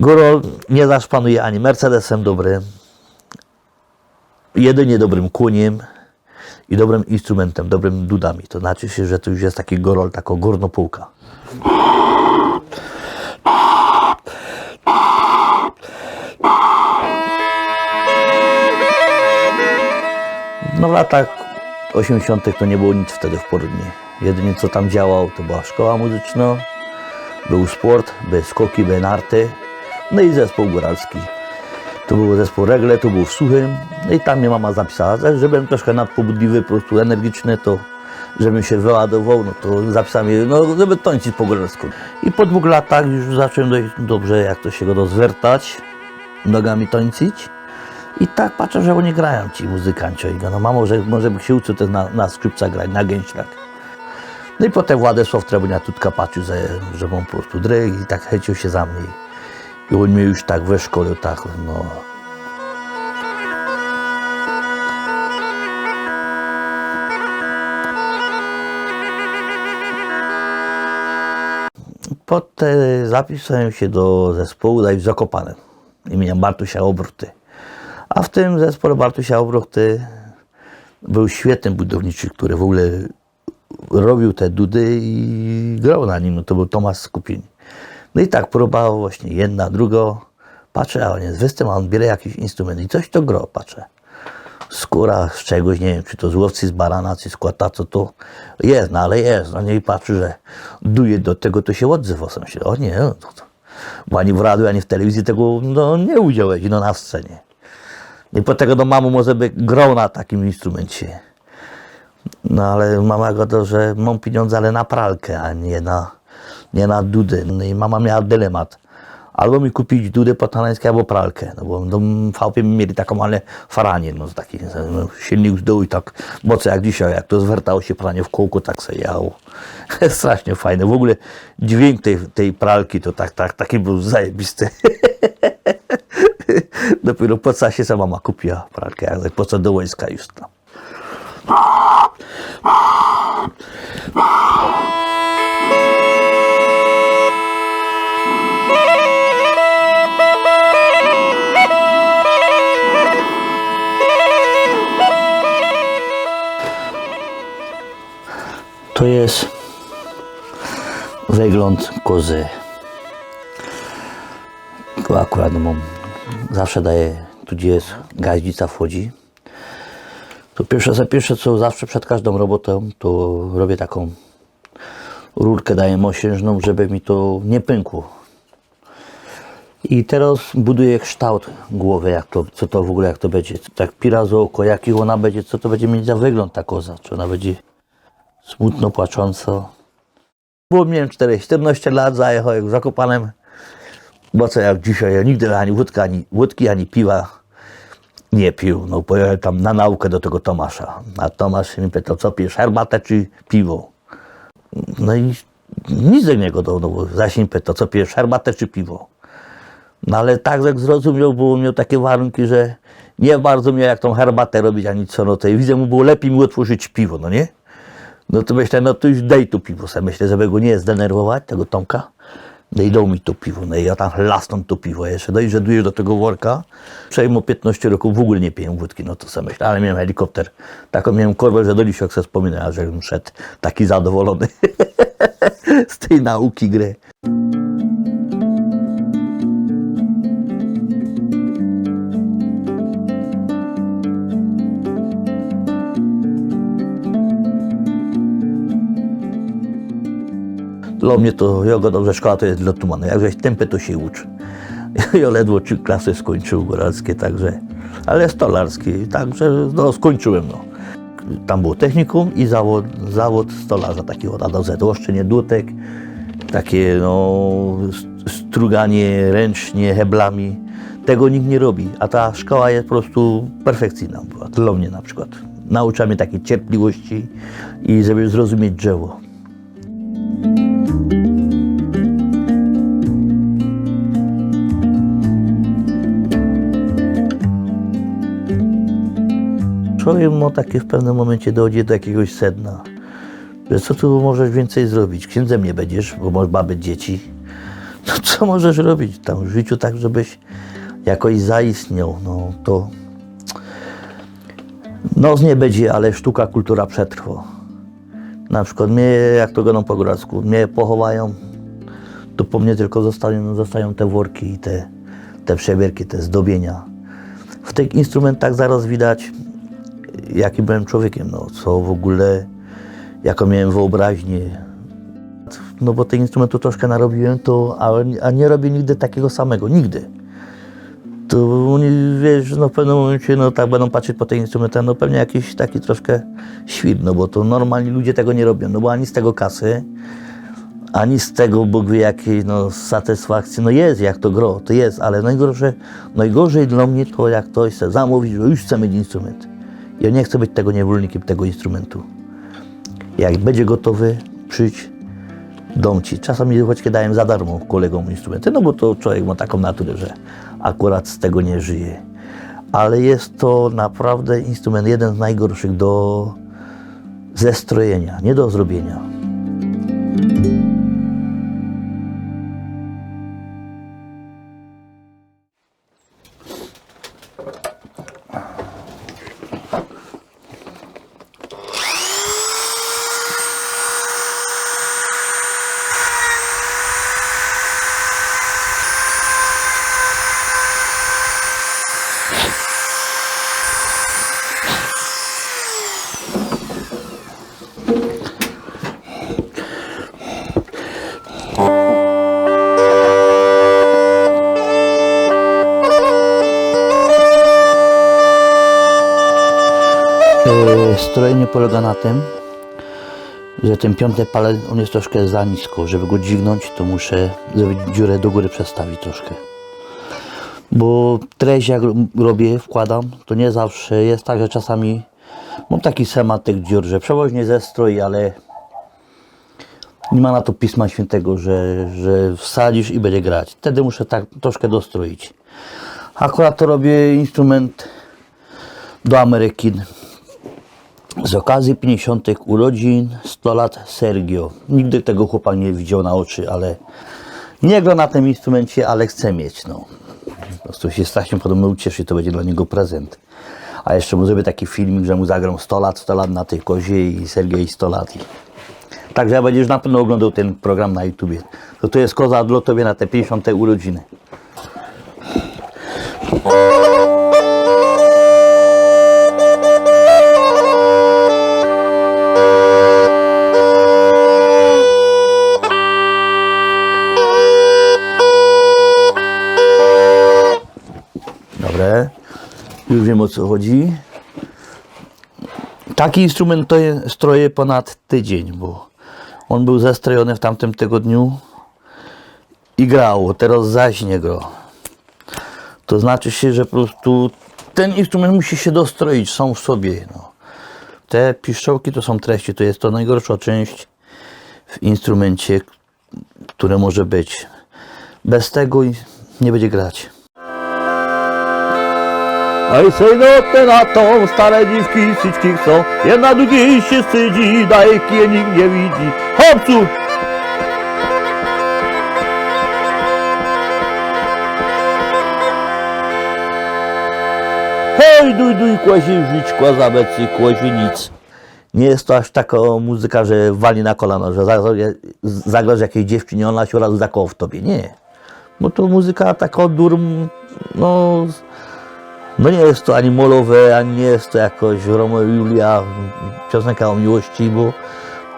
Górol nie zaszpanuje ani Mercedesem dobrym, jedynie dobrym kłoniem i dobrym instrumentem, dobrym dudami. To znaczy się, że to już jest taki gorol, taka górnopółka. No w latach 80. to nie było nic wtedy w Porodni. Jedynie co tam działał, to była szkoła muzyczna, był sport, były skoki, były narty, no i zespół góralski. To był zespół Regle, to był w Suchym, no i tam mnie mama zapisała, że żebym troszkę nadpobudliwy, po prostu energiczny, to żebym się wyładował, no to zapisała mnie, no żeby tańczyć po góralsku. I po dwóch latach już zacząłem dość dobrze, jak to się go rozwertać, nogami tańczyć. I tak patrzę, że oni grają ci muzykanci. No mamo, że może by się uczył też na, na skrzypcach grać, na gęślach. No i potem Władysław Trebunia tutka patrzył, że, że mam po prostu dryg i tak chęcił się za mnie. I on mnie już tak wyszkolił, tak no. Potem zapisałem się do zespołu Daj w Zakopanem imienia Bartusia Obruty. A w tym zespole Bartusia Obruty był świetny budowniczy, który w ogóle robił te dudy i grał na nim. To był Tomasz Skupin. No i tak próbował właśnie jedna, druga. Patrzę, a on jest występ, a on bierze jakiś instrument i coś to gro, patrzę. Skóra z czegoś, nie wiem, czy to z łowcy z barana, czy z co to jest, no ale jest. No i patrzy, że duje do tego, to się odzywa. Sam się, o nie, no to, to. Bo ani w radiu, ani w telewizji tego no, nie udziałeś, no na scenie. I po tego do mamu może by grał na takim instrumencie. No ale mama go to, że mam pieniądze, ale na pralkę, a nie na, nie na dudy. No i mama miała dylemat. Albo mi kupić dudę potanańskie, albo pralkę. No bo do VP mieli taką, ale faranie, no taki no, silnik z dołu i tak mocno jak dzisiaj, jak to zwertało się pranie w kółku, tak se jało. Strasznie fajne. W ogóle dźwięk tej, tej pralki to tak, tak, taki był zajebisty. Dopiero po czasie sama mama kupiła pralkę, jak po co do wojska już tam. Jest wygląd kozy. Tu akurat mam, zawsze daję, tu gdzie jest gaździca wchodzi. To pierwsze za pierwsze, co zawsze przed każdą robotą, to robię taką rurkę, daję mosiężną, żeby mi to nie pękło. I teraz buduję kształt głowy, jak to, co to w ogóle, jak to będzie. Tak pirazo oko, jaki ona będzie, co to będzie mieć za wygląd ta koza. Czy ona będzie smutno płacząco. Było miałem 4, 14 lat, zajechałem Zakopanem. Bo co jak dzisiaj, ja nigdy ani wódka, ani, wódki, ani piwa nie pił. No pojechałem tam na naukę do tego Tomasza. A Tomasz mi pytał, co pijesz, herbatę czy piwo? No i nic do niego, no, bo zaś mi pytał, co pijesz, herbatę czy piwo? No ale tak jak zrozumiał, bo miał takie warunki, że nie bardzo miał jak tą herbatę robić, ani co, no to i widzę mu było lepiej mi otworzyć piwo, no nie? No to myślę, no to już daj tu piwo sobie. Myślę, żeby go nie zdenerwować, tego Tomka. No i dał mi to piwo, no i ja tam lasną to piwo jeszcze. No i że dujesz do tego worka. Przejmu 15 roku w ogóle nie piję wódki, no to sobie myślę, ale miałem helikopter. Taką miałem korbę, że do dzisiaj jak sobie wspominam, że bym szedł taki zadowolony z tej nauki gry. Dla mnie to, ja go dobrze, szkoła to jest dla tumana. Jak żeś tempę, to się uczy. Ja ledwo trzy klasy skończył góralskie, także, ale stolarski, także no, skończyłem. No. Tam było technikum i zawód, zawód stolarza takiego od A do Z. Łoszczenie dłutek, takie no, st- struganie ręcznie, heblami. Tego nikt nie robi, a ta szkoła jest po prostu perfekcyjna była, dla mnie na przykład. Naucza mnie takiej cierpliwości i żeby zrozumieć drzewo. Człowiek ma takie w pewnym momencie dojdzie do jakiegoś sedna, że co tu możesz więcej zrobić? Księdzem nie będziesz, bo masz babę dzieci. No co możesz robić tam w życiu tak, żebyś jakoś zaistniał, no to noc nie będzie, ale sztuka, kultura przetrwa. Na przykład mnie, jak to gadam po góracku, mnie pochowają, to po mnie tylko zostają, zostają te worki i te, te przebierki, te zdobienia. W tych instrumentach zaraz widać, jaki byłem człowiekiem, no, co w ogóle, jaką miałem wyobraźnię. No bo tych instrumentów troszkę narobiłem, to, a, a nie robię nigdy takiego samego, nigdy. To oni, wiesz, no w pewnym momencie, no tak będą patrzeć po tych instrumentach, no pewnie jakiś taki troszkę świr, no bo to normalni ludzie tego nie robią, no bo ani z tego kasy, ani z tego Bóg wie jakiej no, satysfakcji, no jest jak to gro, to jest, ale najgorsze, najgorzej dla mnie to jak ktoś chce zamówić, że już chce mieć instrument. Ja nie chcę być tego niewolnikiem tego instrumentu. Jak będzie gotowy, przyjdź, dom ci. Czasami choć dałem za darmo kolegom instrumenty, no bo to człowiek ma taką naturę, że akurat z tego nie żyje. Ale jest to naprawdę instrument jeden z najgorszych do zestrojenia, nie do zrobienia. Strojenie polega na tym, że ten piąty palec, on jest troszkę za nisko. Żeby go dźwignąć, to muszę zrobić dziurę do góry przestawić troszkę. Bo treść jak robię, wkładam, to nie zawsze jest tak, że czasami mam taki schemat tych dziur, że przewoźnie zestroj, ale nie ma na to Pisma Świętego, że, że wsadzisz i będzie grać. Wtedy muszę tak troszkę dostroić. Akurat to robię instrument do Ameryki z okazji 50. urodzin 100 lat Sergio. Nigdy tego chłopa nie widział na oczy, ale nie gra na tym instrumencie, ale chce mieć. No. Po prostu się strasznie podobno ucieszy, to będzie dla niego prezent. A jeszcze mu zrobię taki filmik, że mu zagram 100 lat, 100 lat na tej kozie i Sergiej 100 lat. Także będziesz na pewno oglądał ten program na YouTubie. To to jest koza dla tobie na te 50. urodziny. Już wiem o co chodzi. Taki instrument to je, stroję ponad tydzień, bo on był zestrojony w tamtym tygodniu i grało. Teraz zaś nie gra. To znaczy się, że po prostu ten instrument musi się dostroić sam w sobie. No. Te piszczołki to są treści, to jest to najgorsza część w instrumencie, które może być. Bez tego nie będzie grać. Oj, synote na tą, stare dziwki syczki chcą, jedna drugiej się wstydzi, daje kije nikt nie widzi. Chłopcu! Hej, duj, duj, kłaziewniczko, zabecy, kłazienic. Nie jest to aż taka muzyka, że wali na kolano, że zagra- zagrasz jakiejś dziewczynie, ona się od razu zakoła w tobie. Nie. Bo to muzyka taka durm, no... No nie jest to ani molowe, ani nie jest to jakoś Romeo i Julia, piosenka o miłości, bo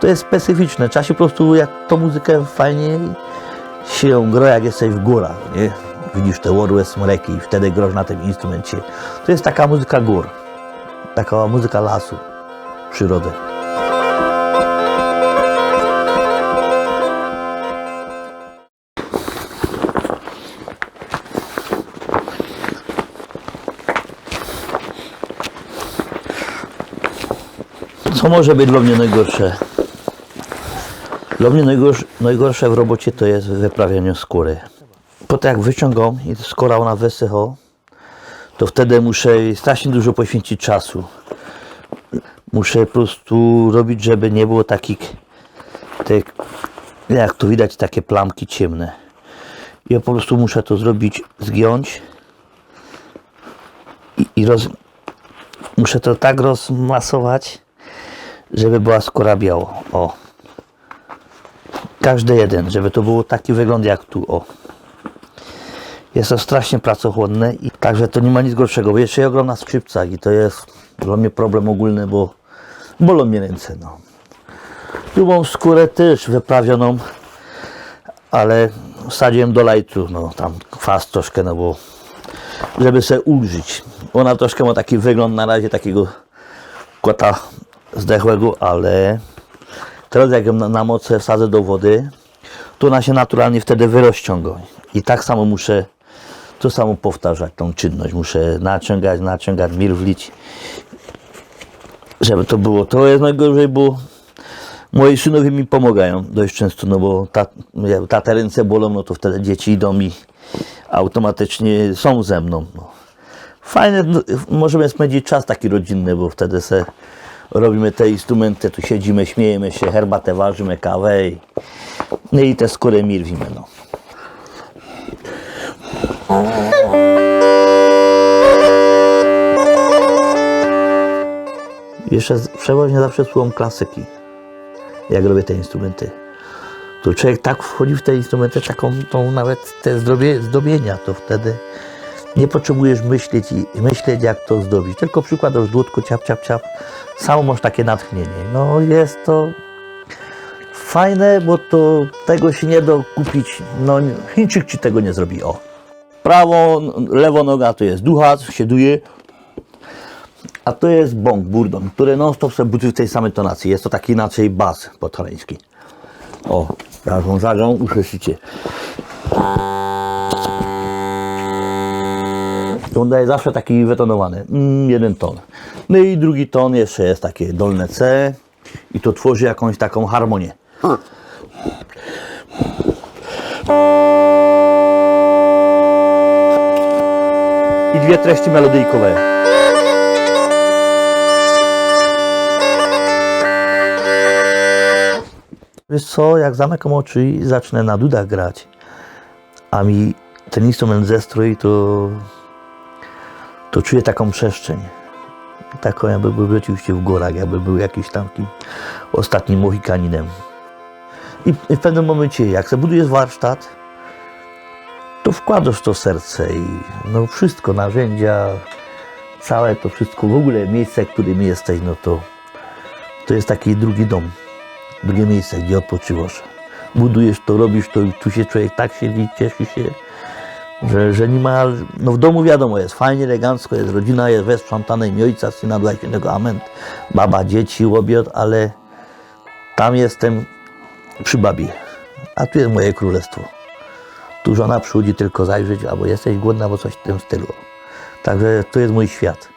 to jest specyficzne. Trzeba się po prostu, jak tą muzykę fajnie się ją gra, jak jesteś w górach, nie? Widzisz te orły, smreki i wtedy grosz na tym instrumencie. To jest taka muzyka gór, taka muzyka lasu, przyrody. Może być dla mnie najgorsze? Dla mnie najgorsze, w robocie to jest wyprawianie skóry. Potem jak wyciągam i skóra ona wysycha, to wtedy muszę strasznie dużo poświęcić czasu. Muszę po prostu robić, żeby nie było takich, tych, jak tu widać, takie plamki ciemne. Ja po prostu muszę to zrobić, zgiąć i, i roz... muszę to tak rozmasować, żeby była skóra biała. O. Każdy jeden, żeby to było taki wygląd jak tu. O. Jest to strasznie pracochłonne i także to nie ma nic gorszego, bo jeszcze ja gram na skrzypcach i to jest dla mnie problem ogólny, bo bolą mnie ręce. No. Tu mam skórę też wyprawioną, ale wsadziłem do lajtu, no tam kwas troszkę, no bo żeby sobie ulżyć. Ona troszkę ma taki wygląd na razie takiego kota zdechłego, ale teraz jak ją na, na mocę wsadzę do wody, to ona się naturalnie wtedy wyrozciąga. I tak samo muszę to samo powtarzać, tą czynność. Muszę naciągać, naciągać, milwlić, żeby to było. To jest najgorzej, bo moi synowie mi pomagają dość często, no bo ta, jak tata ręce bolą, no to wtedy dzieci idą i automatycznie są ze mną. No. Fajne, możemy spędzić czas taki rodzinny, bo wtedy se robimy te instrumenty, tu siedzimy, śmiejemy się, herbatę ważymy, kawę i, no i te skórę mirwimy. No. Jeszcze przeważnie zawsze słucham klasyki, jak robię te instrumenty. To człowiek tak wchodzi w te instrumenty, taką tą nawet te zdobienia, to wtedy nie potrzebujesz myśleć myśleć jak to zdobić, tylko przykładasz dłutko, ciap, ciap, ciap, samo masz takie natchnienie. No jest to fajne, bo to tego się nie da kupić, no Chińczyk ci tego nie zrobi, o. Prawo, lewo noga to jest ducha, sieduje, a to jest bąk, burdon, który non stop sobie budzi w tej samej tonacji. Jest to taki inaczej bas podhalański. O, wam zagrą, usłyszycie. On daje zawsze taki wytonowany, mm, jeden ton. No i drugi ton jeszcze jest takie dolne C i to tworzy jakąś taką harmonię. I dwie treści melodyjkowe. Wiesz co, jak zamykam oczy i zacznę na dudach grać, a mi ten instrument zestroi, to, to czuję taką przestrzeń. Taką jakby był oczywiście w górach, jakby był jakiś tam ostatnim Mohikaninem. I, w pewnym momencie, jak budujesz warsztat, to wkładasz to serce i no wszystko, narzędzia, całe to wszystko, w ogóle miejsce, w którym jesteś, no to, to jest taki drugi dom drugie miejsce, gdzie odpoczywasz. Budujesz to, robisz to i tu się człowiek tak siedzi, cieszy się, że, że nie ma, no w domu wiadomo, jest fajnie, elegancko, jest rodzina, jest wesprzątane imię ojca, syna, dla świętego, amen, baba, dzieci, łobiot, ale tam jestem przy babie, a tu jest moje królestwo. Tu żona przychodzi tylko zajrzeć, albo jesteś głodna, albo coś w tym stylu. Także to jest mój świat.